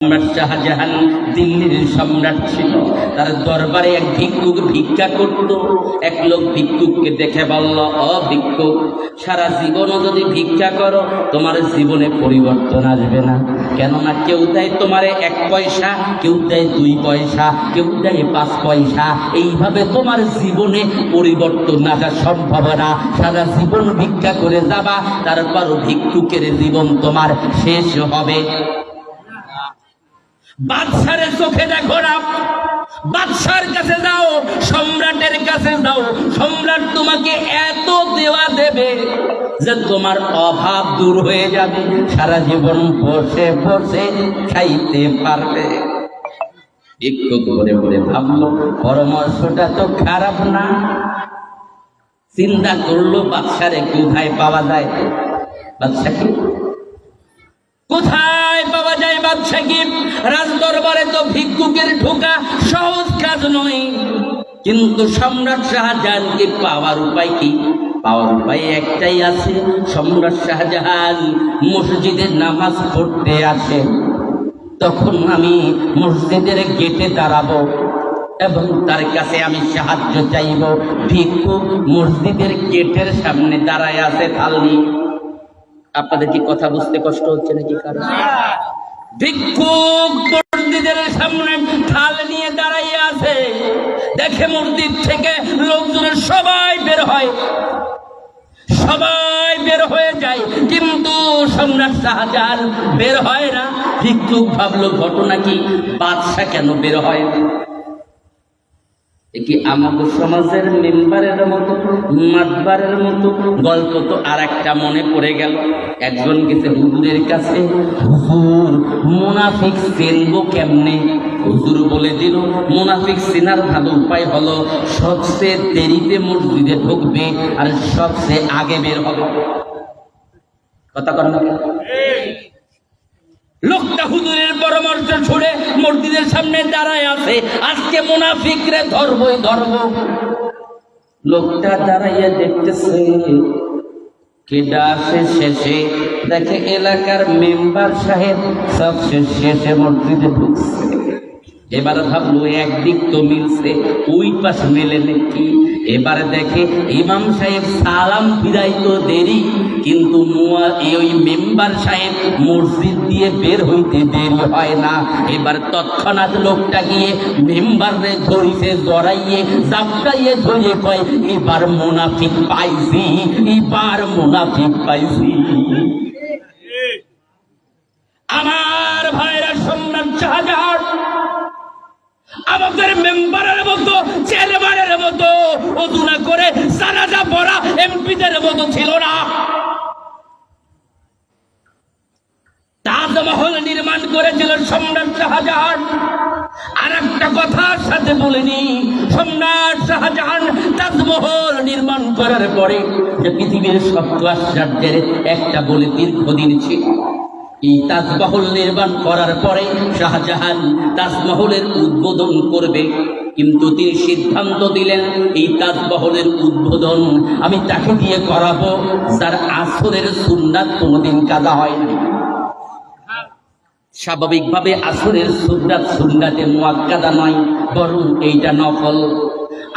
এক তোমার জীবনে পরিবর্তন আসবে না। কেননা কেউ দেয় তোমারে এক পয়সা, কেউ দেয় দুই পয়সা, কেউ দেয় পাঁচ পয়সা। এইভাবে তোমার জীবনে পরিবর্তন আসা সম্ভব না। সারা জীবন ভিক্ষা করে যাবা তারপরও ভিক্ষুকের জীবন তোমার শেষ হবে। বাদশারে চোখে দেখো না। বাদশার কাছে যাও, সম্রাটের কাছে যাও। সম্রাট তোমাকে এত দেওয়া দেবে যে তোমার অভাব দূর হয়ে যাবে। সারা জীবন বসে বসে খাইতে পারবে। ভিক্ষুক করে করে ভাবলো, পরামর্শটা তো খারাপ না। চিন্তা করল, বাদশারে কোথায় পাওয়া যায়? বাদশা কি কোথায় পাওয়া যায় বাদশা কি রাজ দরবারে তো ভিক্ষুকের ঢোকা সহজ কাজ নয়। কিন্তু সম্রাট শাহজাহানকে পাওয়ার উপায় কি? পাওয়ার উপায় একটাই আছে, সম্রাট শাহজাহান মসজিদের নামাজ পড়তে আসে। তখন আমি মসজিদের গেটে দাঁড়াবো এবং তার কাছে আমি সাহায্য চাইব। ভিক্ষুক মসজিদের গেটের সামনে দাঁড়ায় আছে থাল আপনাদের কি কথা বুঝতে কষ্ট হচ্ছে নাকি কারণ ভিক্ষুক মসজিদের সামনে থাল নিয়ে দাঁড়াইয়ে আছে। দেখে মসজিদ থেকে লোকজনের সবাই বের হয়। সবাই বের হয়ে যায়, কিন্তু সম্রাট শাহজাহান বের হয় না। ভিক্ষুক ভাবলো, ঘটনা কি? বাদশা কেন বের হয়? না কি আমাদের সমাজের মেম্বারের মতো, মাতবারের মতো? গল্প তো আর একটা মনে পড়ে গেল। একজন গেছে হুজুরের কাছে, হুজুর, মুনাফিক চিনবো কেমনে? হুজুর বলে দিল, মুনাফিক চেনার ভালো উপায় হলো সবচেয়ে দেরিতে মসজিদে ঢুকবে আর সবচেয়ে আগে বের হবে। কথা কর? লোকটা হুজুরের পরামর্শ ছুড়ে মসজিদের সামনে দাঁড়ায় আছে। আজকে মুনাফিকরে ধরবই, ধরব। লোকটা দাঁড়াইয়া দেখতেছে শেষে। দেখে এলাকার মেম্বার সাহেব সব শেষে মসজিদে ঢুকছে। এবার ভাবলো একদিক তো মিলছে, ওই পাশ মেলে নাকি এবার দেখে ইমাম সাহেব সালাম ফিরাই তো দেরি, কিন্তু ওই মেম্বার সাহেব মসজিদ দিয়ে বের হইতে দেরি হয় না। এবার তৎক্ষণাৎ লোকটা গিয়ে মেম্বারে ধরিছে, জড়াইয়ে, জাপটাইয়ে ধরে কয়, এবার মুনাফিক পাইছি, এবার মুনাফিক পাইছি। আমার ভাইরা সম্রাট শাহজাহান আমাদের মেম্বারের মতো, চেয়ারম্যানের মতো, অধুনা করে জানাজা পড়া এমপিদের মতো ছিল না। তাজমহল নির্মাণ করেছিল সম্রাট শাহজাহান। আর একটা কথার সাথে বলিনি, সম্রাট শাহজাহান তাজমহল নির্মাণ করার পরে যে পৃথিবীর সপ্ত আশ্চর্যের একটা বলে দীর্ঘদিন ছিল। এই তাজমহল নির্মাণ করার পরে শাহজাহান তাজমহলের উদ্বোধন করবে। কিন্তু তিনি সিদ্ধান্ত দিলেন, এই তাজমহলের উদ্বোধন আমি তাকে দিয়ে করাবো, যার আসরের সুন্নাত কোনোদিন কাদা হয়নি। স্বাভাবিকভাবে আসরের সুন্নাত সুন্নাতে মুয়াক্কাদা নয়, বরং এইটা নকল।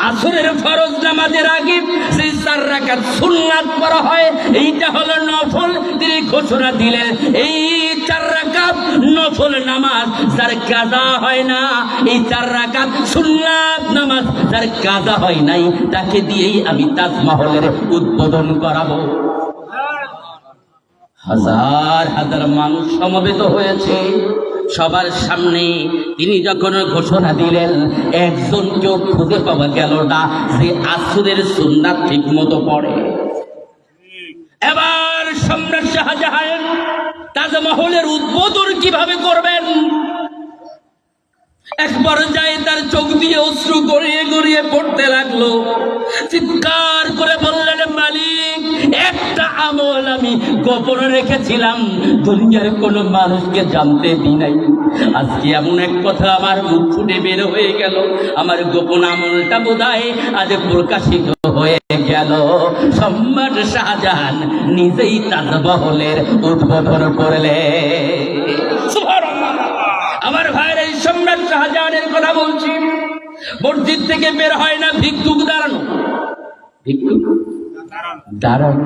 আসরের ফরজ নামাজের আগে যে চার রাকাত সুন্নাত করা হয়, এইটা হলো নফল। তিনি ঘোষণা দিলেন, এই চার রাকাত নফল নামাজ যার কাজা হয় না, এই চার রাকাত সুন্নাত নামাজ যার কাজা হয় নাই, তাকে দিয়েই আমি তাজমহলের উদ্বোধন করাবো। হাজার হাজার মানুষ সমবেত হয়েছে। সবার সামনে তিনি যখন ঘোষণা দিলেন একজনকেও খুঁজে পাওয়া গেল না যে আসুরের সুন্নাত ঠিক মতো পড়ে। এবার সম্রাট শাহজাহান তাজমহলের উদ্বোধন কীভাবে করবেন? এক পর্যায়ে তার চোখ দিয়ে অশ্রু গড়িয়ে গড়িয়ে পড়তে লাগল। চিৎকার করে একটা আমল আমি গোপন রেখেছিলাম। দুনিয়ার কোনো মানুষকে জানতে দি নাই। আজকে এমন এক কথা আমার মুখ ফুটে বের হয়ে গেল। আমার গোপন আমলটা বোধহয় আজ প্রকাশিত হয়ে গেল। সম্রাট শাহজাহান নিজেই তাজমহলের উদ্বোধন করলে আমার ভাইয়ের এই সম্রাট শাহজাহানের কথা বলছি। মসজিদ থেকে বের হয় না ভিক্ষুক দাঁড়ানো। ভিক্ষুক? দাঁড়ান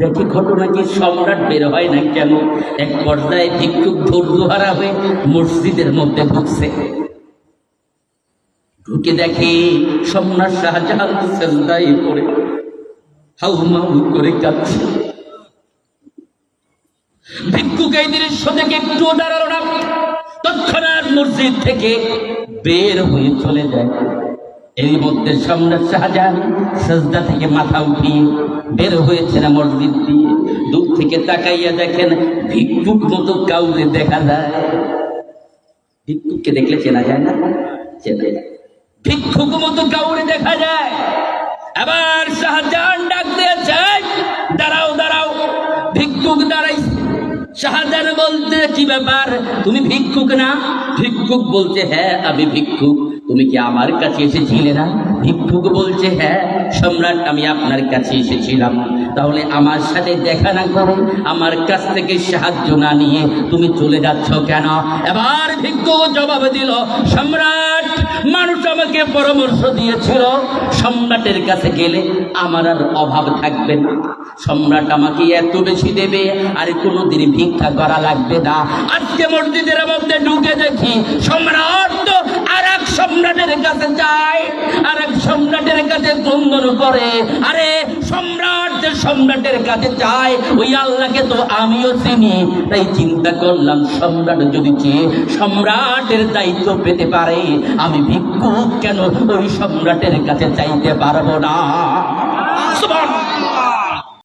দেখি ঘটনা কি? সম্রাট বের হয় না কেন? এক পর্যায়ে ভিক্ষুক ধৈর্যহারা হয়ে মসজিদের মধ্যে ঢুকছে। ঢুকে দেখে সম্রাট শাহজাহান সেজদায় পড়ে। হাউ মাউ করে কাঁদছে। ভিক্ষুক এই দৃশ্য থেকে একটুও দাঁড়াল না তৎক্ষণাৎ মসজিদ থেকে বের হয়ে চলে যায়। এর মধ্যে সম্রাট শাহজাহান সেজদা থেকে মাথা উঠিয়ে বের হয়েছে না মসজিদ দিয়ে। দূর থেকে তাকাইয়া দেখেন ভিক্ষুক মতো কাউকে দেখা যায়। ভিক্ষুককে দেখলে চেনা যায় না? চেনা যায়। ভিক্ষুক মতো কাউরে দেখা যায়। আবার শাহজাহান ডাক দিয়েছে, দাঁড়াও দাঁড়াও। ভিক্ষুক দাঁড়াইছে। শাহজাহান বলতে কি ব্যাপার? তুমি ভিক্ষুক না? ভিক্ষুক বলতে হ্যাঁ আমি ভিক্ষুক। তুমি কি আমার কাছে এসেছিলে না? ভিক্ষুক বলছে হ্যাঁ সম্রাট, আমি আপনার কাছে এসেছিলাম। তাহলে আমার সাথে দেখা না করে। আমার কাছ থেকে সাহায্য না নিয়ে তুমি চলে যাচ্ছ কেন? এবার ভিক্ষুক জবাব দিল, সম্রাট, মানুষ আমাকে পরামর্শ দিয়েছিল, সম্রাটের কাছে গেলে আমার আর অভাব থাকবে না। সম্রাট আমাকে এত বেশি দেবে, আর কোনোদিন ভিক্ষা করা লাগবে না। আজকে মসজিদের মধ্যে ঢুকে দেখি, সম্রাট তো আর এক সম্রাটের কাছে যায় আর এক সম্রাটের কাছে বন্ধন করে। আরে, সম্রাট যে সম্রাটের কাছে যায়, ওই আল্লাহকে তো আমিও চিনি। তাই চিন্তা করলাম, সম্রাট যদি চেয়ে সম্রাটের দায়িত্ব পেতে পারে, আমি ভিক্ষুক কেন ওই সম্রাটের কাছে চাইতে পারব না?